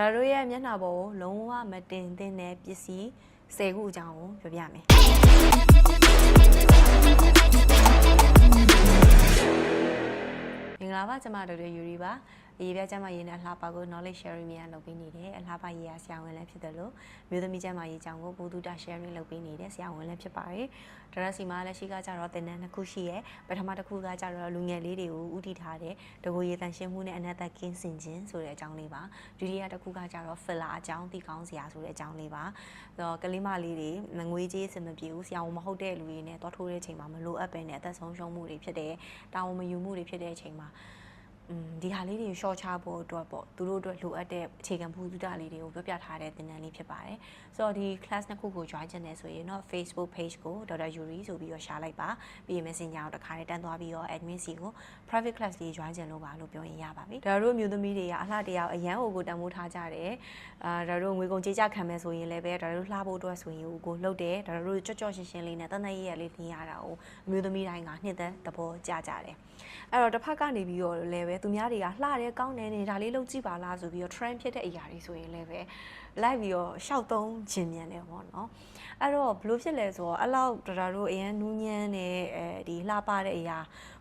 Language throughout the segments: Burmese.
ဒါတို့ရဲ့မျက်နှာပေါ်ကိုလုံးဝမတင်သင့်တဲ့ပစ္စည်း၁၀ခုအကြောင်းကိုပြောပြမယ်မင်္ဂလာပါကျွန်မဒေါက်တာယူရီပါအ ရေးပြကျမရေးနဲ့အလှပါကို knowledge sharing များလုပ်ပေးနေတယ်အလှပါရေးရဆရာဝန်လည်းဖြစ်တယ်လို့မြို့သမီးကျမရေးကြောင်းကိုဘူတုတာ sharing လုပ်ပေးနေတဲ့ဆရာဝန်လည်းဖြစ်ပါတယ်ဒါရစီမှာလက်ရှိကကြတော့တင်တန်းတစ်ခုရှိရဲပထမတစ်ခုကကြတော့လူငယ်လေးတွေကိုဥတီထားတဲ့တကူရေးတန်ရှင်းမှုနဲ့အနက်သက်ကင်းစင်ခြင်းဆိုတဲ့အကြောင်းလေးပါဒုတိယတစ်ခုကကြတော့ filler အကြောင်းသိကောင်းစရာဆိုတဲ့အကြောင်းလေးပါတော့ကလေးမလေးတွေငွေကြေးစင်မပြေဘူးဆရာဝန်မဟုတ်တဲ့လူတွေနဲ့တော့ထိုးတဲ့အချိန်မှာမလိုအပ်ပဲနဲ့အသက်ဆုံးရှုံးမှုတွေဖြစ်တယ်တာဝန်မယူမှုတွေဖြစ်တဲ့အချိန်မှာอืม ဒီဟာလေးတွေ short ချဖို့အတွက်ပေါ့သူတို့အတွက်လိုအပ်တဲ့အခြေခံဘူးတုဒလေးတွေကိုပြောပြထားတဲ့သင်တန်းလေးဖြစ်ပါတယ်ဆိုတော့ဒီ class နှစ်ခုကို join ချင်တယ်ဆိုရင်တော့ Facebook page ကို Dr. Yuri ဆိုပြီးတော့ share လိုက်ပါပြီးရင် Messenger ကိုတစ်ခါလေးတန်းသွားပြီးတော့ admin စီကို private class လေး join ချင်လို့ပါလို့ပြောရင်ရပါပြီဒါတို့မျိုးသမီးတွေကအလှတရားအရန်ဟိုကိုတန်ဖိုးထားကြတယ်အာဒါတို့ငွေကုန်ကြေးကြခံမယ်ဆိုရင်လည်းပဲဒါတို့လှဖို့အတွက်ဆိုရင်ဟိုကိုလှုပ်တယ်ဒါတို့ကြော့ကြော့ရှင်းရှင်းလေးနဲ့တန်တရရလေးနေရတာကိုအမျိုးသမီးတိုင်းကနှစ်သက်သဘောကျကြတယ်အဲ့တော့တစ်ဖက်ကနေပြီးတော့လည်းပဲသူများတွေကလှတယ်ကောင်းတယ်နေဒါလေးလုပ်ကြည့်ပါလားဆိုပြီးတော့ trend ဖြစ်တဲ့အရာတွေဆိုရင်လည်းပဲလိုက်ပြီးတော့ရှောက်သုံးခြင်းမြန်တယ်ပေါ့နော်အဲ့တော့ဘလို့ဖြစ်လဲဆိုတော့အဲ့လောက်ဒါဒါတို့အရန်နူးညမ်းတဲ့အဲဒီလှပတဲ့အရာ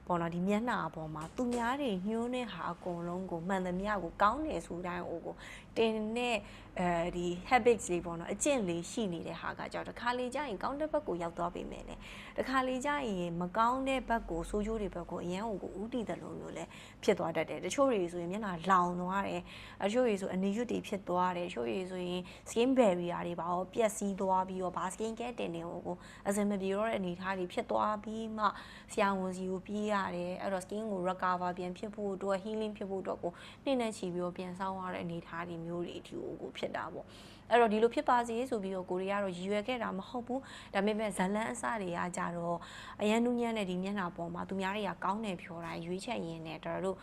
ပေါ့နော်ဒီမျက်နှာပေါ်မှာသူများတွေညှိုးနေဟာအကုန်လုံးကိုမှန်သမျှကိုကောင်းတယ်ဆိုတိုင်းအိုကိုတင်တဲ့အဲဒီ habits လေးပေါ့နော်အကျင့်လေးရှိနေတဲ့ဟာကကြောင့်တစ်ခါလေကြာရင်ကောင်းတဲ့ဘက်ကိုရောက်သွားပြီမယ်လေတစ်ခါလေကြာရင်မကောင်းတဲ့ဘက်ကိုဆိုးကျိုးတွေဘက်ကိုအရန်ကိုဥတီတယ်လို့မျိုးလဲဖြစ်သွားတတ်တယ်တချို့တွေဆိုရင်မျက်နှာလောင်သွားတယ်အချို့တွေဆိုအနေရွတ်တွေဖြစ်သွားတယ်တချို့တွေဆိုရင် skin barrier တွေပါတော့ပျက်စီးသွားပြီးတော့ဘာ skin care တင်နေကိုအစင်မပြေတော့တဲ့အနေအထားတွေဖြစ်သွားပြီးမှဆရာဝန်စီကိုပြေးရတယ်အဲ့တော့ skin ကို recover ပြန်ဖြစ်ဖို့အတွက် healing ဖြစ်ဖို့အတွက်ကိုနှိမ့်နှက်ချီပြီးတော့ပြန်ဆောင်းရတဲ့အနေအထားတွေမျိုးတွေအထိကိုဖြစ်တာပေါ့အဲ့တော့ဒီလိုဖြစ်ပါစေဆိုပြီးတော့ကိုရီးယားတော့ရည်ရွယ်ခဲ့တာမဟုတ်ဘူးဒါပေမဲ့ဇလန်းအစတွေကကြတော့အရန်နူးညံ့တဲ့ဒီမျက်နှာပေါ်မှာသူများတွေကကောင်းတယ်ပြောတာရွေးချက်ရင်းနဲ့တို့တို့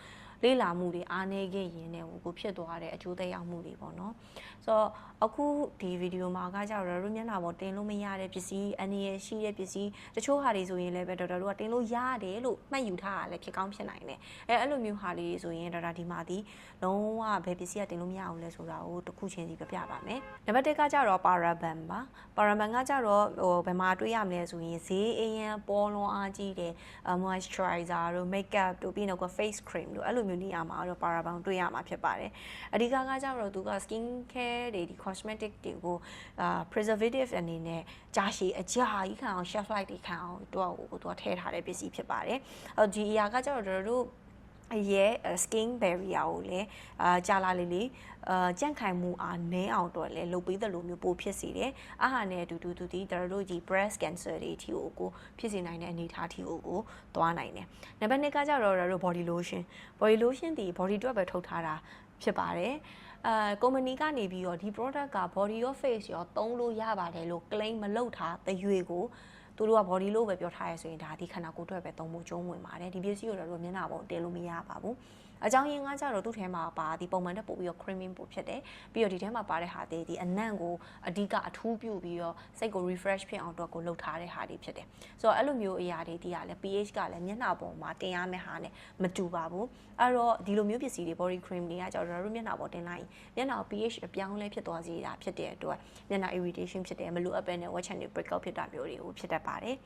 လေးလာမှုတွေအားနေခဲ့ရင်လည်းဟိုကိုဖြစ်သွားတဲ့အကျိုးသက်ရောက်မှုတွေပေါ့နော်ဆိုတော့အခုဒီဗီဒီယိုမှာကကြတော့တို့မျက်နှာပေါ်တင်လို့မရတဲ့ပစ္စည်းအနေရရှိတဲ့ပစ္စည်းတချို့ဟာတွေဆိုရင်လည်းပဲတော်တော်တို့ကတင်လို့ရတယ်လို့မှတ်ယူထားတာလည်းဖြစ်ကောင်းဖြစ်နိုင်တယ်အဲအဲ့လိုမျိုးဟာလေးဆိုရင်တော်တော်ဒီမှာဒီလုံးဝဘယ်ပစ္စည်းကတင်လို့မရအောင်လဲဆိုတာကိုတစ်ခုချင်းစီပြပြပါမယ်နံပါတ်1ကကြတော့ paraben ပါ paraben ကကြတော့ဟိုဘယ်မှာတွေ့ရမလဲဆိုရင်ဈေးအရင်ပေါ်လွန်အားကြီးတယ် moisturizer တို့ makeup တို့ပြီးတော့ face cream တို့အဲ့လိုမျိုးနေရာမှာတော့ paraben တွေ့ရမှာဖြစ်ပါတယ်အဓိကကကြတော့သူက skin care တွေဒီ cosmetic တွေကိုအာ preservative အနေနဲ့ကြာရှည်အကြာကြီးခံအောင် shelf life တွေခံအောင်သူကဟိုသူကထည့်ထားတဲ့ပစ္စည်းဖြစ်ပါတယ်အဲဒီအရာကကြတော့တို့ အရဲ့ skin barrier ကိုလည်းအာကြာလာလေလေအာကြန့်ခိုင်မှုအားနည်းအောင်တော့လည်းလုပ်ပေးတယ်လို့မျိုးပိုဖြစ်စေတယ်။အားဟာနဲ့အတူတူတူဒီတို့တို့ဒီ breast cancer တွေအထိကိုကိုဖြစ်စေနိုင်တဲ့အနေအထားအထိကိုကိုသွားနိုင်တယ်။နံပါတ်2ကကြတော့တို့ body lotion body lotion ဒီ body အတွက်ပဲထုတ်ထားတာဖြစ်ပါတယ်။အာကုမ္ပဏီကနေပြီးတော့ဒီ product က body ရော face ရောသုံးလို့ရပါတယ်လို့ claim မလုပ်ထားတဲ့ရွေကို သူတို့က body လို့ပဲပြောထားရဆိုရင်ဒါဒီခန္ဓာကိုယ်အတွက်ပဲသုံးဖို့ကျုံးဝင်ပါတယ်ဒီပစ္စည်းကိုတော့မျက်နှာပေါ်တင်လို့မရပါဘူး အကြောင်းရင်းကကြတော့သူ့ထဲမှာပါဒီပုံမှန်တက်ပို့ပြီးတော့ creaming ပို့ဖြစ်တယ်ပြီးတော့ဒီထဲမှာပါတဲ့ဟာတွေဒီအနံ့ကိုအဓိကအထူးပြုပြီးတော့စိတ်ကို refresh ဖြစ်အောင်တော့ကိုလှုပ်ထားတဲ့ဟာတွေဖြစ်တယ်ဆိုတော့အဲ့လိုမျိုးအရာတွေဒီကလည်း pH ကလည်းမျက်နှာပေါ်မှာတင်ရမယ့်ဟာနဲ့မတူပါဘူးအဲ့တော့ဒီလိုမျိုးပစ္စည်းတွေ body cream တွေကကြတော့တို့မျက်နှာပေါ်တင်လိုက်ရင်မျက်နှာ pH အပြောင်းလဲဖြစ်သွားစေတာဖြစ်တဲ့အတွက်မျက်နှာ irritation ဖြစ်တယ်မလိုအပ်ပဲနဲ့ wet chan တွေ break out ဖြစ်တာမျိုးတွေကိုဖြစ်တတ်ပါတယ်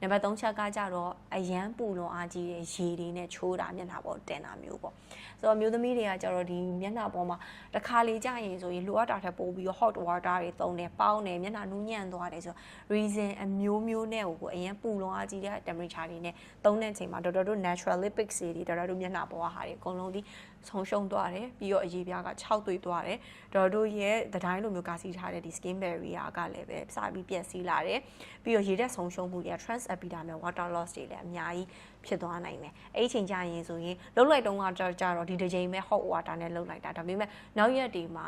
နံပါတ်3ချက်ကကြတော့အရန်ပူလွန်အားကြီးတဲ့ရေတွေနဲ့ချိုးတာမျက်နှာပေါ်တင်တာမျိုးပေါ့ဆိုတော့မျိုးသမီးတွေကကြတော့ဒီမျက်နှာပေါ်မှာတစ်ခါလေကြာရင်ဆိုရင်လိုအပ်တာထက်ပိုပြီးတော့ hot water တွေသုံးတယ်ပေါင်းတယ်မျက်နှာနူးညံ့သွားတယ်ဆို reason အမျိုးမျိုးနဲ့ကိုအရင်ပူလွန်အားကြီးတဲ့ temperature တွေနဲ့သုံးတဲ့အချိန်မှာတော်တော်တို့ natural lipids တွေတော်တော်တို့မျက်နှာပေါ်ကဟာတွေအကုန်လုံးဒီဆုံးရှုံးသွားတယ်ပြီးတော့အရေးပြားက6သွေးသွားတယ်တော်တော်တို့ရဲ့သတိုင်းလိုမျိုးကာစီထားတဲ့ဒီ skin barrier ကလည်းပဲစပြီးပြက်စီးလာတယ်ပြီးတော့ရေဓာတ်ဆုံးရှုံးမှုတွေက trans epidermal water loss တွေလည်းအများကြီးဖြစ်သွားနိုင်တယ်အဲ့ဒီချိန်ကျရင်ဆိုရင်လှုပ်လိုက်တုန်းကကြတော့ဒီတစ်ချိန်ပဲ hot water နဲ့လှုပ်လိုက်တာဒါပေမဲ့နောက်ရက်တွေမှာ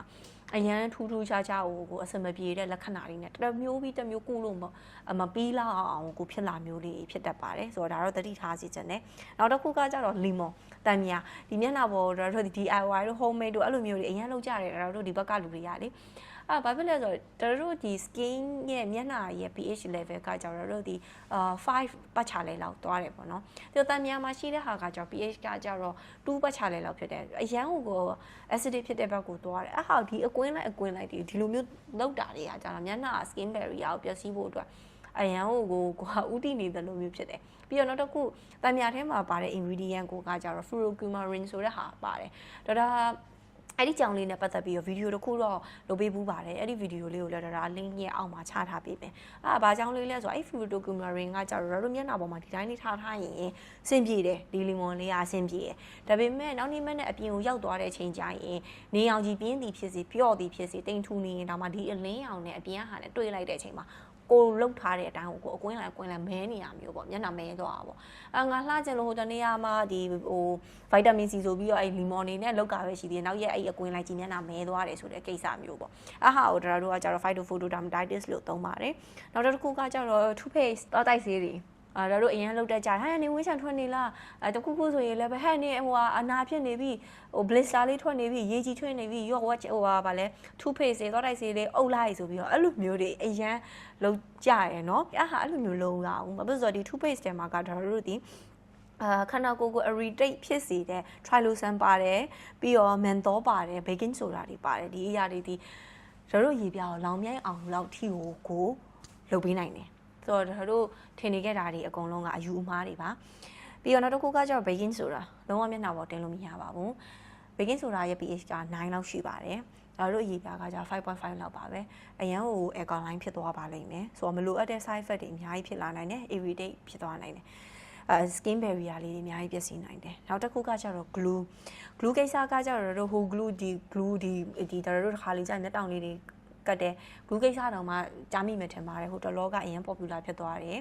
အရန်ထူးထူးခြားခြားကိုကိုအစမပြေတဲ့လက္ခဏာတွေနဲ့တစ်မျိုးပြီးတစ်မျိုးကုလို့မမပြီးလောက်အောင်ကိုဖြစ်လာမျိုးလေးဖြစ်တတ်ပါတယ်ဆိုတော့ဒါတော့သတိထားစီခြင်းနဲ့နောက်တစ်ခုကကြတော့ lemon တန်မြာဒီမျက်နှာပေါ်တော့တို့ DIY တို့ homemade တို့အဲ့လိုမျိုးတွေအရန်လုပ်ကြတယ်အဲ့တော့တို့ဒီဘက်ကလူတွေကလေအာဘာဖြစ်လဲဆိုတော့တို့ဒီ skin ရဲ့မျက်နှာရဲ့ pH level ကကြောင့်တို့ဒီအာ5ပတ်ချလဲလောက်သွားတယ်ပေါ့နော်ဒီတန်မြာမှာရှိတဲ့ဟာကကြောင့် pH ကကြောင့်2ပတ်ချလဲလောက်ဖြစ်တယ်အရန်ဟိုကို acidic ဖြစ်တဲ့ဘက်ကိုသွားတယ်အဟာဒီအကွင်းလိုက်အကွင်းလိုက်ဒီဒီလိုမျိုးလောက်တာတွေကကြာတာမျက်နှာ skin barrier ကိုပျက်စီးဖို့အတွက်အရန်ဟိုကိုကွာဥတီနေတယ်လို့မျိုးဖြစ်တယ်ပြီးတော့နောက်တစ်ခုတံမြာထဲမှာပါတဲ့ ingredient ကိုကကြတော့ furocumarin ဆိုတဲ့ဟာပါတယ်ဒါဒါ အဲ့ဒီကြောင်လေးနဲ့ပတ်သက်ပြီးတော့ဗီဒီယိုတစ်ခုတော့လုပ်ပေးဘူးပါတယ်အဲ့ဒီဗီဒီယိုလေးကိုလည်းဒါ link ရဲ့အောက်မှာချထားပေးမယ်အာဘာကြောင်လေးလဲဆိုတော့အဲ့ furocumarin ကကြတော့တို့မျက်နှာပေါ်မှာဒီတိုင်းလေးထားထားရင်စင်ပြေတယ်ဒီလီမွန်လေးကအစင်ပြေတယ်ဒါပေမဲ့နောက်နေ့မနဲ့အပြင်ကိုရောက်သွားတဲ့အချိန်ကျရင်နေအောင်ကြီးပြင်းသည်ဖြစ်စီပျော့သည်ဖြစ်စီတိမ်ထူနေရင်ဒါမှဒီအလင်းရောင်နဲ့အပြင်ဟာနဲ့တွေ့လိုက်တဲ့အချိန်မှာ ကိုလှုပ်ထားတဲ့အတိုင်းကိုကိုအကွင်းလိုက်အကွင်းလိုက်မဲနေရမျိုးပေါ့မျက်နှာမဲသွားတာပေါ့အာငါလှကျင်လို့ဟိုတနေ့ကမှဒီဟိုဗိုက်တာမင်စီဆိုပြီးတော့အဲ့လီမော်နေနဲ့လောက်ကပဲရှိသေးတယ်နောက်ရက်အဲ့အကွင်းလိုက်ကြီးမျက်နှာမဲသွားတယ်ဆိုတဲ့ကိစ္စမျိုးပေါ့အဟာဟိုဒါတို့ကကျတော့ phyto photodermatitis လို့သုံးပါတယ်နောက်တစ်ခုကကျတော့ toothpaste တော့တိုက်ဆေးတွေ အာဒါတို့အရင်လောက်တက်ကြဟဲ့နေဝင်းချန်ထွက်နေလားအဲတခုခုဆိုရင်လည်းပဲဟဲ့နေဟိုအနာဖြစ်နေပြီဟို blister လေးထွက်နေပြီရေကြီးထွက်နေပြီရော့ watch ဟိုဟာဗာလဲ two face တွေသွားတိုက်စီလေးအုပ်လိုက်ဆိုပြီးတော့အဲ့လိုမျိုးတွေအရန်လုံးကြရယ်နော်အဟာအဲ့လိုမျိုးလုံးလာအောင်ဘာဖြစ်လို့ဆိုတော့ဒီ two face တွေမှာကဒါတို့ဒီအာခန္ဓာကိုယ်ကို irritate ဖြစ်စေတဲ့ trilocin ပါတယ်ပြီးတော့ menthol ပါတယ် baking soda တွေပါတယ်ဒီအရာတွေဒီတို့ရေပြားကိုလောင်မြိုင်းအောင်လောက်ထိကိုကိုလုပ်ပေးနိုင်တယ် ဆိုတော့ဒါတို့ထင်နေခဲ့တာတွေအကုန်လုံးကအယူအမှားတွေပါပြီးတော့နောက်တစ်ခုကကျတော့ baking soda လုံးဝမျက်နှာပေါ်တင်လို့မရပါဘူး baking soda ရဲ့ pH က9လောက်ရှိပါတယ်ဒါတို့အရေးပြားကကျ5.5လောက်ပါပဲအရန်ကို alkaline ဖြစ်သွားပါလိမ့်မယ်ဆိုတော့မလိုအပ်တဲ့ side effect တွေအများကြီးဖြစ်လာနိုင်တယ် irritate ဖြစ်သွားနိုင်တယ်အဲ skin barrier လေးတွေအများကြီးပျက်စီးနိုင်တယ်နောက်တစ်ခုကကျတော့ glue glue ကိစ္စကကျတော့ဟို glue ဒီ glue ဒီဒီဒါတို့တစ်ခါလေးကျမျက်တောင်လေးတွေ ကတ်တယ်ဂလူးကိစ္စတော့မှကြားမိမယ်ထင်ပါတယ်ဟိုတလောကအရင် popular ဖြစ်သွားတယ်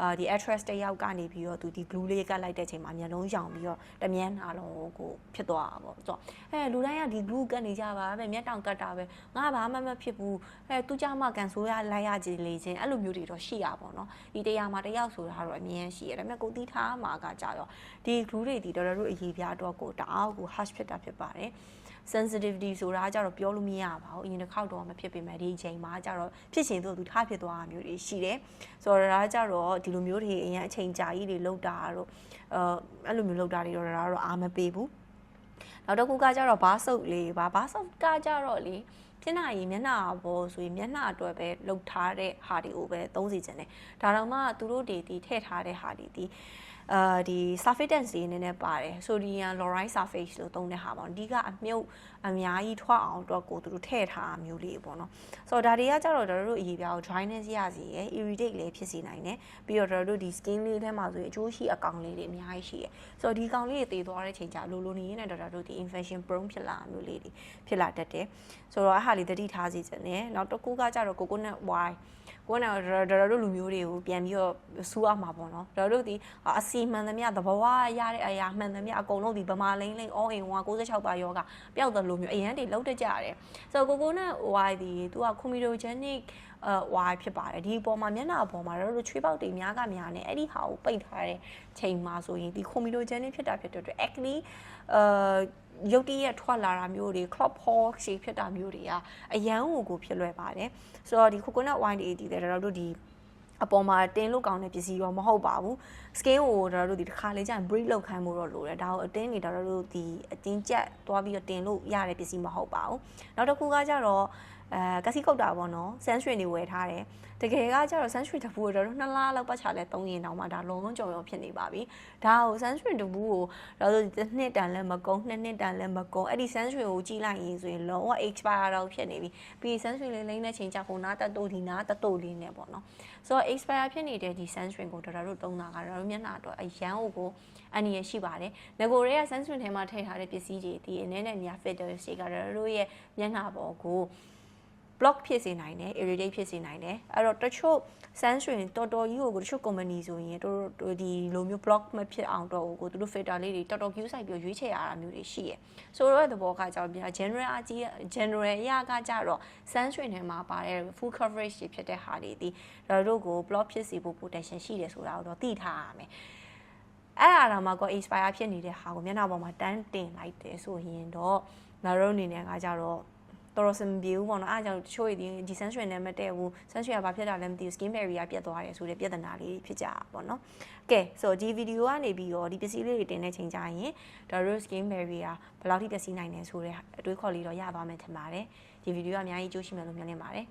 အာဒီ actress တယောက်ကနေပြီးတော့သူဒီ glue လေးကတ်လိုက်တဲ့အချိန်မှာမျက်လုံးရောင်ပြီးတော့တမြန်းနှာလုံးကိုဖြစ်သွားတာပေါ့ဆိုတော့အဲလူတိုင်းကဒီ glue ကတ်နေကြပါပဲမျက်တောင်ကတ်တာပဲငါဘာမှမဖြစ်ဘူးအဲသူကြမှာကန်ဆိုးရလိုက်ရကြည်လေချင်းအဲ့လိုမျိုးတွေတော့ရှိရပါတော့ဒီတရားမှာတယောက်ဆိုတာတော့အမြင်ရှိရတယ်ဒါပေမဲ့ကိုတီးထားမှာကကြတော့ဒီ glue တွေဒီတော်တော်တို့အရေးပြားတော့ကိုတအားကို harsh ဖြစ်တာဖြစ်ပါတယ် sensitivity ဆိုတာကြတော့ပြောလို့မရပါဘူးအရင်တစ်ခေါက်တော့မဖြစ်ပေမဲ့ဒီအချိန်မှာကြတော့ဖြစ်ရှင်သူသူထားဖြစ်သွားတာမျိုးတွေရှိတယ်ဆိုတော့ဒါကြတော့ဒီလိုမျိုးတွေအရင်အချိန်ကြာကြီးတွေလောက်တာတော့အဲအဲ့လိုမျိုးလောက်တာတွေတော့ဒါတော့အားမပေးဘူးနောက်တစ်ခုကကြတော့ဘားဆုပ်လေးဘာဘားဆုပ်ကကြတော့လေဖြစ်နိုင်ရင်မျက်နှာပေါ်ဆိုရင်မျက်နှာအတွက်ပဲလှုပ်ထားတဲ့ဟာတွေကိုပဲသုံးစီခြင်းတယ်ဒါတော့မှသူတို့တွေဒီထည့်ထားတဲ့ဟာတွေဒီ အာဒီ surfactants တွေနည်းနည်းပါတယ် sodium chloride sulfate လို့သုံးတဲ့ဟာပေါ့အဓိကအမြုပ်အများကြီးထွက်အောင်တော့ကိုသူတို့ထည့်ထားမျိုးလေးပေါ့နော်ဆိုတော့ဒါတွေကကြတော့တို့အရေးပြားကို dryness ရစီရယ် irritate လည်းဖြစ်စေနိုင်တယ်ပြီးတော့တို့ဒီ skin လေးထဲမှာဆိုရင်အကျိုးရှိအကောင်လေးတွေအများကြီးရှိရယ်ဆိုတော့ဒီကောင်လေးတွေတည်သွားတဲ့ချိန်ကျလိုလိုနေရင်တော့တို့ဒီ infection prone ဖြစ်လာမျိုးလေးတွေဖြစ်လာတတ်တယ်ဆိုတော့အဟာလေးတတိထားစီခြင်းနဲ့နောက်တစ်ခုကကြတော့ coconut wine ကိုယ်ကဒေါ်တို့လူမျိုးတွေကိုပြန်ပြီးတော့စူးအောင်မှာပေါ့နော်ဒေါ်တို့ဒီအစီမှန်သမျှသဘောဝရတဲ့အရာမှန်သမျှအကုန်လုံးဒီဗမာလိမ့်လိမ့် all in 196ပါယောဂပျောက်တယ်လို့မျိုးအရန်တွေလုံးတကြရတယ်ဆိုတော့ကိုကိုနဲ့ဟိုဒီ तू က comedogenic အဲဝါဖြစ်ပါတယ်ဒီပေါ်မှာမျက်နှာပေါ်မှာတော့ချွေးပေါက်တွေများကများနေအဲ့ဒီဟာကိုပိတ်ထားတဲ့ချိန်မှာဆိုရင်ဒီ comedogenic ဖြစ်တာဖြစ်တဲ့အတွက် acne အဲ ရုတ်တရက်ထွက်လာတာမျိုးတွေ crop hawk ရှိဖြစ်တာမျိုးတွေကအရန်ကိုကိုဖြစ်လွယ်ပါတယ်ဆိုတော့ဒီ coconut wine တွေဒီတဲ့တော့တို့ဒီအပေါ်မှာတင်းလို့ကောင်းတဲ့ပစ္စည်းတော့မဟုတ်ပါဘူး skin ကိုတော့တို့ဒီတစ်ခါလေးကျရင် breed လောက်ခိုင်းမှုတော့လိုတယ်ဒါကိုအတင်းနေတော့တို့ဒီအတင်းကျက်သွားပြီးတော့တင်လို့ရတဲ့ပစ္စည်းမဟုတ်ပါဘူးနောက်တစ်ခုကကြတော့ အဲကစီကုတ်တာပေါ့နော် sunscreen တွေဝယ်ထားတယ်တကယ်ကကျတော့ sunscreen တစ်ပူကိုတော့နှစ်လလောက်ပတ်ချလဲသုံးရင်တော့မှဒါလုံးလုံးကြော်ရောဖြစ်နေပါပြီဒါကို sunscreen တစ်ပူကိုတော့နှစ်တန်လည်းမကုန်နှစ်နှစ်တန်လည်းမကုန်အဲ့ဒီ sunscreen ကိုကြည့်လိုက်ရင်ဆိုရင်လုံးဝ expire တော့ဖြစ်နေပြီပြီး sunscreen လေးလိမ့်တဲ့ချိန်ကျဟိုနာတတိုဒီနာတတိုလေးနဲ့ပေါ့နော်ဆိုတော့ expire ဖြစ်နေတဲ့ဒီ sunscreen ကိုတော်တော်တို့သုံးတာကတော့မျက်နှာတော့အရန်ကိုအန်ရရှိပါတယ်ငကိုတွေက sunscreen ထဲမှာထည့်ထားတဲ့ပစ္စည်းတွေဒီအနေနဲ့ညာ filter တွေကတော့တို့ရဲ့မျက်နှာပေါ်ကို block ဖြစ်စေနိုင်တယ် irritate ဖြစ်စေနိုင်တယ်အဲ့တော့တချို့ sunscreen တော်တော်ကြီးကိုတချို့ company ဆိုရင်တို့ဒီလိုမျိုး block မဖြစ်အောင်တော့ကိုသူတို့ filter လေးတွေတော်တော် queue ဆိုင်ပြီးရွေးချယ်ရတာမျိုးတွေရှိရယ်ဆိုတော့သဘောကကြောင့်ပြ general အကြီး general အရာကကြတော့ sunscreen ထဲမှာပါတဲ့ full coverage တွေဖြစ်တဲ့ဟာတွေဒီတို့ကို block ဖြစ်စေဖို့ potential ရှိတယ်ဆိုတာကိုတော့သိထားရမယ်အဲ့အရာမှာကော expire ဖြစ်နေတဲ့ဟာကိုမျက်နှာပေါ်မှာတန်းတင်လိုက်တယ်ဆိုရင်တော့ငါတို့အနေနဲ့ကကြတော့ တော်တော်စင်ပြေဘူးပေါ့နော်အားကြောင့်တချို့တွေဒီ sunscreen နဲ့မတည့်ဘူး sunscreen ကဘာဖြစ်တာလဲမသိဘူး skin barrier ပြတ်သွားတယ်ဆိုတဲ့ပြဿနာလေးဖြစ်ကြတာပေါ့နော်ကဲဆိုတော့ဒီ video ကနေပြီးတော့ဒီပစ္စည်းလေးတွေတင်တဲ့ချိန်ကျရင်ဒါတို့ skin barrier ဘယ်လောက်ထိပျက်စီးနိုင်လဲဆိုတဲ့အတွေးခေါ်လေးတော့ရသွားမယ်ထင်ပါတယ်ဒီ video ကအများကြီးကြိုးရှိမယ်လို့မျှော်လင့်ပါတယ်